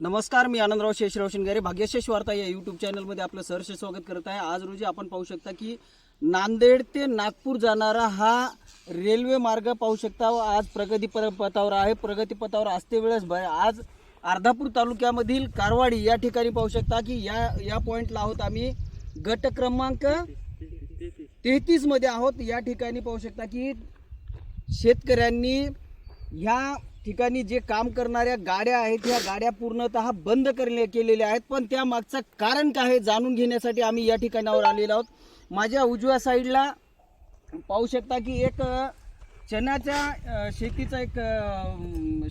नमस्कार मी आनंदराव शेषराव शिंगारे. भाग्यशेष वार्ता या यूट्यूब चॅनलमध्ये आपलं सहर्ष स्वागत करत आहे. आज रोजी आपण पाहू शकता की नांदेड ते नागपूर जाणारा हा रेल्वे मार्ग पाहू शकता. व आज प्रगती पथावर आहे. प्रगती पथावर असते वेळेस ब आज अर्धापूर तालुक्यामधील कारवाडी या ठिकाणी पाहू शकता की या या पॉईंटला आहोत आम्ही. गट क्रमांक तेहतीसमध्ये आहोत. या ठिकाणी पाहू शकता की शेतकऱ्यांनी ह्या ठिकाणी जे काम करणाऱ्या गाड्या आहेत ह्या गाड्या पूर्णतः बंद करणे केलेल्या आहेत. पण त्या मागचं कारण काय आहे जाणून घेण्यासाठी आम्ही या ठिकाणावर आलेलो आहोत. माझ्या उजव्या साईडला पाहू शकता की एक चण्याच्या शेतीचा एक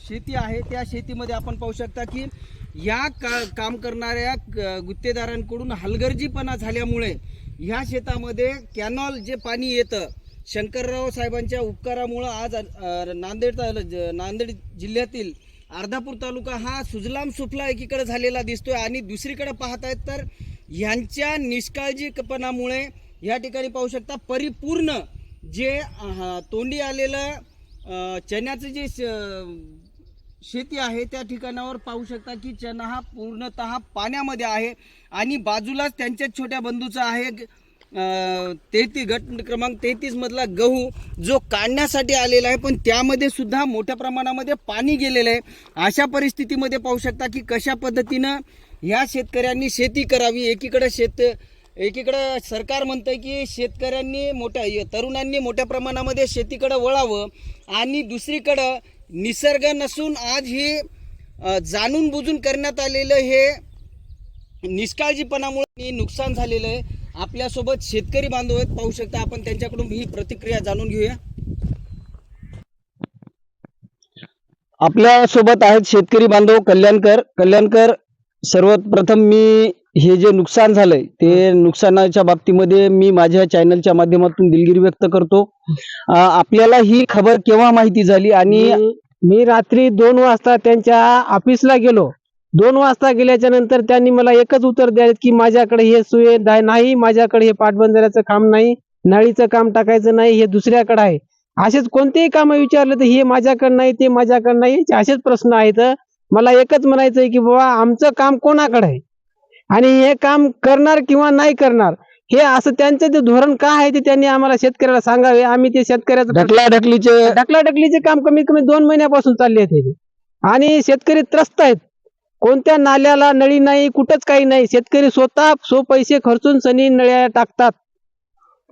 शेती आहे. त्या शेतीमध्ये आपण पाहू शकता की या का काम करणाऱ्या क- गुत्तेदारांकडून हलगर्जीपणा झाल्यामुळे ह्या शेतामध्ये कॅनॉल जे पाणी येतं शंकरराव साहेबांच्या उपकारामुळं आज नांदेड नांदेड जिल्ह्यातील अर्धापूर तालुका हा सुजलाम सुफला एकीकडे झालेला दिसतोय आणि दुसरीकडे पाहतायत तर ह्यांच्या निष्काळजीपणामुळे या ठिकाणी पाहू शकता परिपूर्ण जे तोंडी आलेलं चण्याचं जे श- शेती आहे त्या ठिकाणावर पाहू शकता की चना हा पूर्णतः पाण्यामध्ये आहे आणि बाजूलाच त्यांच्याच छोट्या बंधूचा आहे. तेहतीस गट क्रमांक तेहतीस मधला गहू जो काढण्यासाठी आलेला आहे पण त्यामध्ये सुद्धा मोठ्या प्रमाणामध्ये पाणी गेलेलं आहे. अशा परिस्थितीमध्ये पाहू शकता की कशा पद्धतीनं ह्या शेतकऱ्यांनी शेती करावी. एकीकडं शेत एकीकडं सरकार म्हणतंय की शेतकऱ्यांनी मोठ्या तरुणांनी मोठ्या प्रमाणामध्ये शेतीकडं वळावं आणि दुसरीकडं निसर्ग नसून आज हे जाणून बुजून करण्यात आलेलं हे निष्काळजीपणामुळे नुकसान झालेलं आहे. आपल्यासोबत शेतकरी बांधव आहेत. पाहू शकता आपण त्यांच्याकडून ही प्रतिक्रिया जाणून घेऊया. आपल्यासोबत आहेत शेतकरी बांधव कल्याणकर. कल्याणकर सर्वप्रथम मी हे जे नुकसान झालंय ते नुकसानाच्या बाबतीमध्ये मी माझ्या चॅनलच्या माध्यमातून दिलगिरी व्यक्त करतो. आपल्याला ही खबर केव्हा माहिती झाली आणि मी रात्री दोन वाजता त्यांच्या ऑफिसला गेलो. दोन वाजता गेल्याच्यानंतर त्यांनी मला एकच उत्तर द्यायला की माझ्याकडे हे सुविधा नाही माझ्याकडे हे पाटबंधाऱ्याचं काम नाही नळीचं काम टाकायचं नाही हे दुसऱ्याकडे आहे. असेच कोणतेही काम विचारलं तर हे माझ्याकडे नाही ते माझ्याकडे नाही असेच प्रश्न आहेत. मला एकच म्हणायचं आहे की बाबा आमचं काम कोणाकडे आहे? आणि हे काम करणार किंवा नाही करणार हे असं त्यांचं ते धोरण काय आहे ते त्यांनी आम्हाला शेतकऱ्याला सांगावे. आम्ही ते शेतकऱ्याचं ढकलाढकलीचे ढकलाढकलीचे काम कमीत कमी दोन महिन्यापासून चालले आहेत आणि शेतकरी त्रस्त आहेत. कोणत्या नाल्याला नळी नाही कुठंच काही नाही. शेतकरी स्वतः सो पैसे खर्चून सनी नळ्या टाकतात.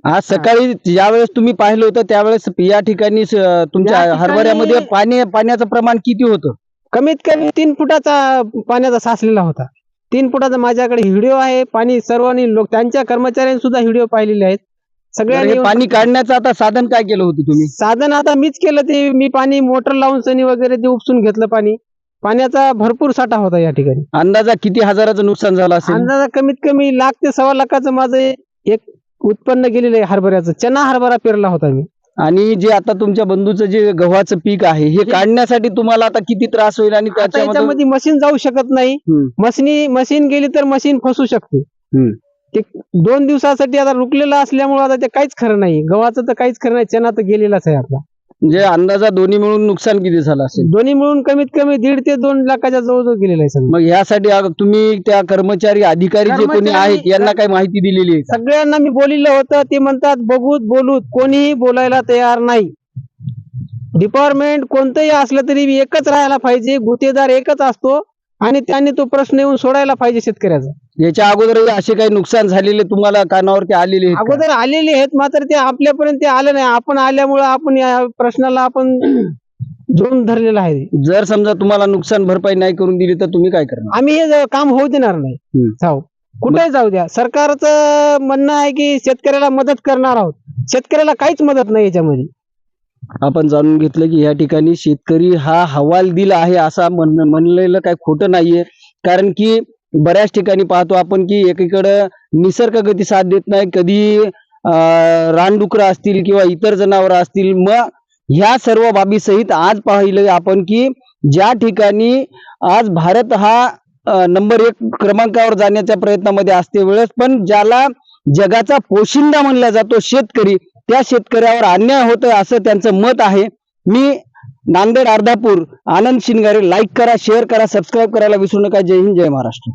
आज सकाळी ज्यावेळेस तुम्ही पाहिलं होतं त्यावेळेस या ठिकाणी स- तुमच्या या ठिकाणी- हरभऱ्यामध्ये पाणी पाण्याचं प्रमाण किती होतं? कमीत कमी तीन फुटाचा पाण्याचा साचलेला होता. तीन फुटाचा माझ्याकडे व्हिडिओ आहे. पाणी सर्वांनी लोक त्यांच्या कर्मचाऱ्यांनी सुद्धा व्हिडिओ पाहिलेले आहेत. तर सगळ्यांनी हे पाणी काढण्याचं आता साधन काय केलं होतं तुम्ही? साधन आता मीच केलं ते. मी पाणी मोटर लावून सनी वगैरे ते उपसून घेतलं पाणी. पाण्याचा भरपूर साठा होता या ठिकाणी. अंदाजा किती हजाराचं नुकसान झालं असेल? अंदाजा कमीत कमी लाख ते सव्वा लाखाचं माझं एक उत्पन्न गेलेलं आहे हरभऱ्याचं. चना हरभरा पेरला होता मी. आणि जे आता तुमच्या बंधूचं जे गव्हाचं पीक आहे हे काढण्यासाठी तुम्हाला आता किती त्रास होईल आणि आता त्याच्यामध्ये याच्यामध्ये मशीन जाऊ शकत नाही. हम्म. मशीनी मशीन गेली तर मशीन फसू शकते. हम्म. ते दोन दिवसासाठी आता रुकलेलं असल्यामुळे आता ते काहीच खरं नाही. गव्हाचं तर काहीच खरं नाही चना तर गेलेलाच आहे आपला. म्हणजे अंदाजा दोन्ही मिळून नुकसान किती झालं असेल? दोन्ही मिळून कमीत कमी दीड ते दोन लाखाच्या जवळजवळ गेलेला आहे सगळं. मग ह्यासाठी अग- तुम्ही त्या कर्मचारी अधिकारी जे कोणी कर्मचारी- आहेत यांना काही माहिती दिलेली आहे का? सगळ्यांना मी बोलिलं होतं. ते म्हणतात बघूत बोलूत कोणीही बोलायला तयार नाही. डिपार्टमेंट कोणतंही असलं तरी एकच राहायला पाहिजे. गुत्तेदार एकच असतो आणि त्यांनी तो प्रश्न येऊन सोडायला पाहिजे शेतकऱ्याचा. याच्या अगोदर असे काही नुकसान झालेले तुम्हाला कानावरती आलेले आहेत का? अगोदर आलेले आहेत मात्र ते आपल्यापर्यंत ते आलं नाही. आपण आल्यामुळं आपण या प्रश्नाला आपण जोडून धरलेला आहे. जर समजा तुम्हाला नुकसान भरपाई नाही करून दिली तर तुम्ही काय करणार? आम्ही हे ज- काम होऊ देणार नाही. हम्म. जाऊ. कुठेही जाऊ द्या. सरकारचं म्हणणं आहे की शेतकऱ्याला मदत करणार आहोत. शेतकऱ्याला काहीच मदत नाही याच्यामध्ये. आपण जाणून घेतलं की या ठिकाणी शेतकरी हा हवाल दिला आहे असा म्हण म्हणलेलं काही खोटं नाहीये. कारण की बऱ्याच ठिकाणी पाहतो आपण की एकीकडं निसर्ग गती साथ देत नाही कधी रानडुकर रानडुकरं असतील किंवा इतर जनावरं असतील मग ह्या सर्व बाबीसहित आज पाहिलं आपण की ज्या ठिकाणी आज भारत हा नंबर एक क्रमांकावर जाण्याच्या प्रयत्नामध्ये असते वेळेस पण ज्याला जगाचा पोशिंदा म्हणला जातो शेतकरी त्या शेतकऱ्यावर अन्याय होतोय असं त्यांचं मत आहे. मी नांदेड अर्धापूर आनंद शिनगारे लाईक करा शेअर करा सबस्क्राईब करायला विसरू नका. जय हिंद जय महाराष्ट्र.